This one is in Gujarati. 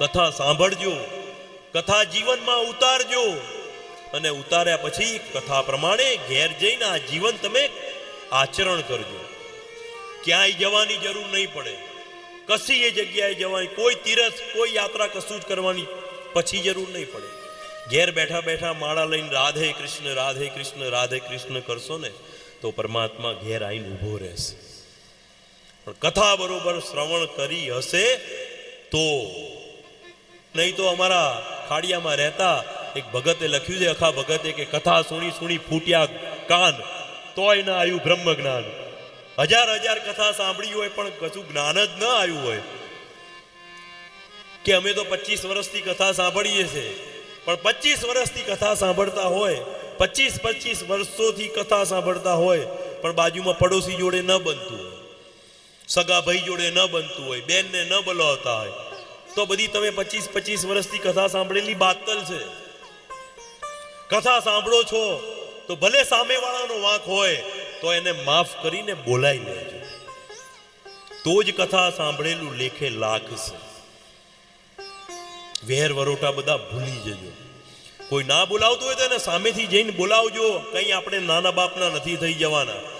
કથા સાંભળજો, કથા જીવનમાં ઉતારજો અને ઉતાર્યા પછી કથા પ્રમાણે ઘેર જઈને આ જીવન તમે આચરણ કરજો. ક્યાંય જવાની જરૂર નહીં પડે. કશી એ જગ્યાએ જવાની કોઈ તીરથ, કોઈ યાત્રા કશું જ કરવાની પછી જરૂર નહીં પડે. ઘેર બેઠા બેઠા માળા લઈને રાધે કૃષ્ણ રાધે કૃષ્ણ રાધે કૃષ્ણ કરશો ને તો પરમાત્મા ઘેર આવીને ઊભો રહેશે. પણ કથા બરોબર શ્રવણ કરી હશે તો નહીં તો અમારા ખાડિયામાં રહેતા એક ભગતે લખ્યું છે, અખા ભગતે કે કથા સુણી સુણી ફૂટ્યા કાન, તોય ના આવ્યું બ્રહ્મ જ્ઞાન હજાર હજાર કથા સાંભળી હોય, પણ કશું જ્ઞાન જ ન આવ્યું હોય. કે અમે તો પચીસ વર્ષથી કથા સાંભળીએ છે, પણ પચીસ વર્ષથી કથા સાંભળતા હોય, પચીસ પચીસ વર્ષોથી કથા સાંભળતા હોય, પણ બાજુમાં પડોશી જોડે ન બનતું હોય, સગા ભાઈ જોડે ન બનતું હોય, બેનને ન બોલાવતા હોય તો બધી તમે પચીસ પચીસ વર્ષથી કથા સાંભળેલી બાતલ છે. કથા સાંભળો છો, તો ભલે સામેવાળાનો વાંક હોય, તો એને માફ કરીને બોલાવી લેજો. તો જ કથા સાંભળેલું લેખે લાગશે વેર વરોટા બધા ભૂલી જજો. કોઈ ના બોલાવતું હોય તો એને સામેથી જઈને બોલાવજો. કંઈ આપણે નાના બાપના નથી થઈ જવાના.